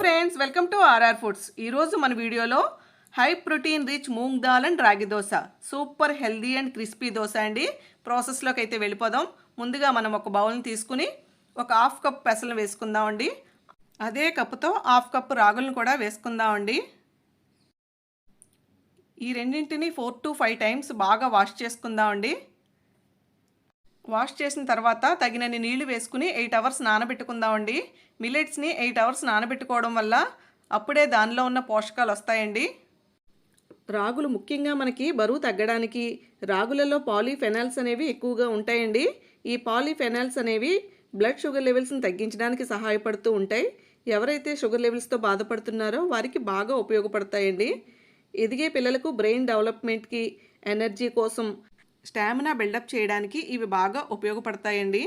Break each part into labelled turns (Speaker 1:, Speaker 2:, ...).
Speaker 1: Friends welcome to RR foods ఈరోజు మన వీడియోలో high protein rich moong dal and ragi dosa. Super healthy and crispy dosa అండి. ప్రాసెస్లోకి అయితే వెళ్ళిపోదాం. ముందుగా మనం ఒక బౌల్ని తీసుకుని ఒక హాఫ్ కప్ పెసలు వేసుకుందామండి అదే కప్పుతో హాఫ్ కప్ రాగులను కూడా వేసుకుందామండి ఈ రెండింటిని ఫోర్ టు ఫైవ్ టైమ్స్ బాగా వాష్ చేసుకుందామండి వాష్ చేసిన తర్వాత తగినన్ని నీళ్ళు వేసుకుని ఎయిట్ అవర్స్ నానబెట్టుకుందామండి. మిల్లెట్స్ని ఎయిట్ అవర్స్ నానబెట్టుకోవడం వల్ల అప్పుడే దానిలో ఉన్న పోషకాలు వస్తాయండి. రాగులు ముఖ్యంగా మనకి బరువు తగ్గడానికి రాగులలో పాలీఫెనాల్స్ అనేవి ఎక్కువగా ఉంటాయండి. ఈ పాలీఫెనాల్స్ అనేవి బ్లడ్ షుగర్ లెవెల్స్ని తగ్గించడానికి సహాయపడుతూ ఉంటాయి. ఎవరైతే షుగర్ లెవెల్స్తో బాధపడుతున్నారో వారికి బాగా ఉపయోగపడతాయండి. ఎదిగే పిల్లలకు బ్రెయిన్ డెవలప్మెంట్కి ఎనర్జీ కోసం స్టామినా బిల్డప్ చేయడానికి ఇవి బాగా ఉపయోగపడతాయండి.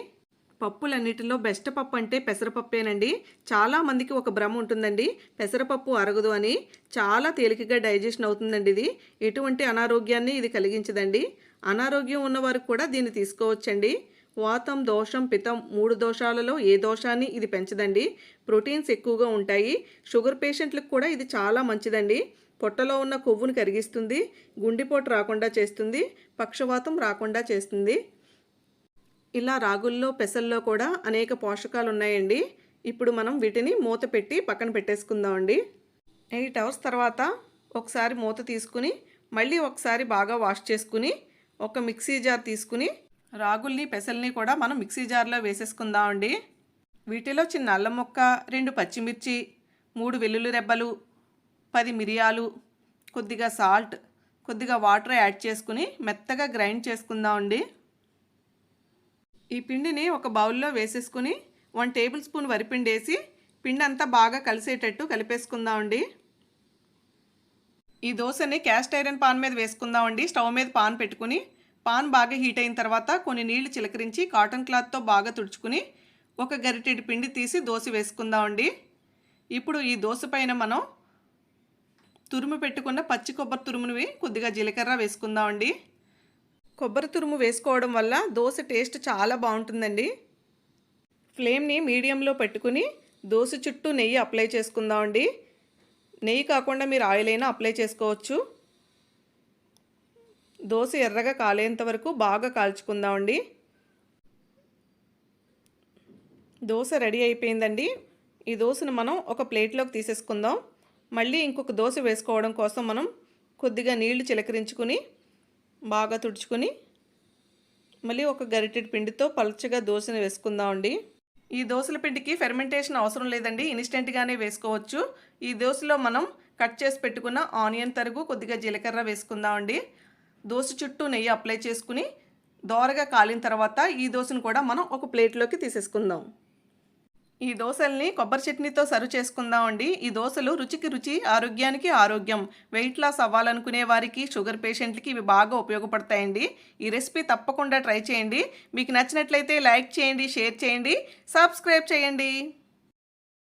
Speaker 1: పప్పులన్నిటిలో బెస్ట్ పప్పు అంటే పెసరపప్పేనండి. చాలా మందికి ఒక భ్రమ ఉంటుందండి. పెసరపప్పు అరగదు అని చాలా తేలికగా డైజెషన్ అవుతుందండి ఇది. ఎటువంటి అనారోగ్యాన్ని ఇది కలిగించదండి. అనారోగ్యం ఉన్నవారు కూడా దీన్ని తీసుకోవచ్చండి. వాతం దోషం పితం మూడు దోషాలలో ఏ దోషాన్ని ఇది పెంచదండి. ప్రోటీన్స్ ఎక్కువగా ఉంటాయి. షుగర్ పేషెంట్లకు కూడా ఇది చాలా మంచిదండి. పొట్టలో ఉన్న కొవ్వును కరిగిస్తుంది గుండెపోటు రాకుండా చేస్తుంది పక్షవాతం రాకుండా చేస్తుంది. ఇలా రాగుల్లో పెసల్లో కూడా అనేక పోషకాలు ఉన్నాయండి ఇప్పుడు మనం వీటిని మూత పెట్టి పక్కన పెట్టేసుకుందామండి. ఎయిట్ అవర్స్ తర్వాత ఒకసారి మూత తీసుకుని మళ్ళీ ఒకసారి బాగా వాష్ చేసుకుని ఒక మిక్సీ జార్ తీసుకుని రాగుల్ని పెసల్ని కూడా మనం మిక్సీ జార్లో వేసేసుకుందామండి. వీటిలో చిన్న అల్లం ముక్క రెండు పచ్చిమిర్చి మూడు వెల్లుల్లి రెబ్బలు పది మిరియాలు కొద్దిగా సాల్ట్ కొద్దిగా వాటర్ యాడ్ చేసుకుని మెత్తగా గ్రైండ్ చేసుకుందామండి ఈ పిండిని ఒక బౌల్లో వేసేసుకుని వన్ టేబుల్ స్పూన్ వరిపిండి వేసి పిండి అంతా బాగా కలిసేటట్టు కలిపేసుకుందామండి ఈ దోశని క్యాస్ట్ ఐరన్ పాన్ మీద వేసుకుందామండి స్టవ్ మీద పాన్ పెట్టుకుని పాన్ బాగా హీట్ అయిన తర్వాత కొన్ని నీళ్ళు చిలకరించి కాటన్ క్లాత్తో బాగా తుడుచుకుని ఒక గరిటెడి పిండి తీసి దోశ వేసుకుందామండి ఇప్పుడు ఈ దోశ పైన మనం తురుము పెట్టుకున్న పచ్చి కొబ్బరి తురుముని కొద్దిగా జీలకర్ర వేసుకుందామండి. కొబ్బరి తురుము వేసుకోవడం వల్ల దోశ టేస్ట్ చాలా బాగుంటుందండి. ఫ్లేమ్ని మీడియంలో పెట్టుకుని దోశ చుట్టూ నెయ్యి అప్లై చేసుకుందామండి. నెయ్యి కాకుండా మీరు ఆయిల్ అయినా అప్లై చేసుకోవచ్చు. దోశ ఎర్రగా కాలేంత వరకు బాగా కాల్చుకుందామండి. దోశ రెడీ అయిపోయిందండి. ఈ దోశను మనం ఒక ప్లేట్లోకి తీసేసుకుందాం. మళ్ళీ ఇంకొక దోశ వేసుకోవడం కోసం మనం కొద్దిగా నీళ్ళు చిలకరించుకుని బాగా తుడుచుకుని మళ్ళీ ఒక గరిటెడ్ పిండితో పలుచగా దోశను వేసుకుందామండి. ఈ దోశల పిండికి ఫెర్మెంటేషన్ అవసరం లేదండి. ఇన్స్టెంట్గానే వేసుకోవచ్చు. ఈ దోశలో మనం కట్ చేసి పెట్టుకున్న ఆనియన్ తరుగు కొద్దిగా జీలకర్ర వేసుకుందామండి. దోశ చుట్టూ నెయ్యి అప్లై చేసుకుని దోరగా కాలిన తర్వాత ఈ దోశను కూడా మనం ఒక ప్లేట్లోకి తీసేసుకుందాం. ఈ దోశల్ని కొబ్బరి చట్నీతో సర్వ్ చేసుకుందామండి. ఈ దోశలు రుచికి రుచి ఆరోగ్యానికి ఆరోగ్యం. వెయిట్ లాస్ అవ్వాలనుకునే వారికి షుగర్ పేషెంట్లకి ఇవి బాగా ఉపయోగపడతాయండి. ఈ రెసిపీ తప్పకుండా ట్రై చేయండి. మీకు నచ్చినట్లయితే లైక్ చేయండి షేర్ చేయండి. సబ్స్క్రైబ్ చేయండి.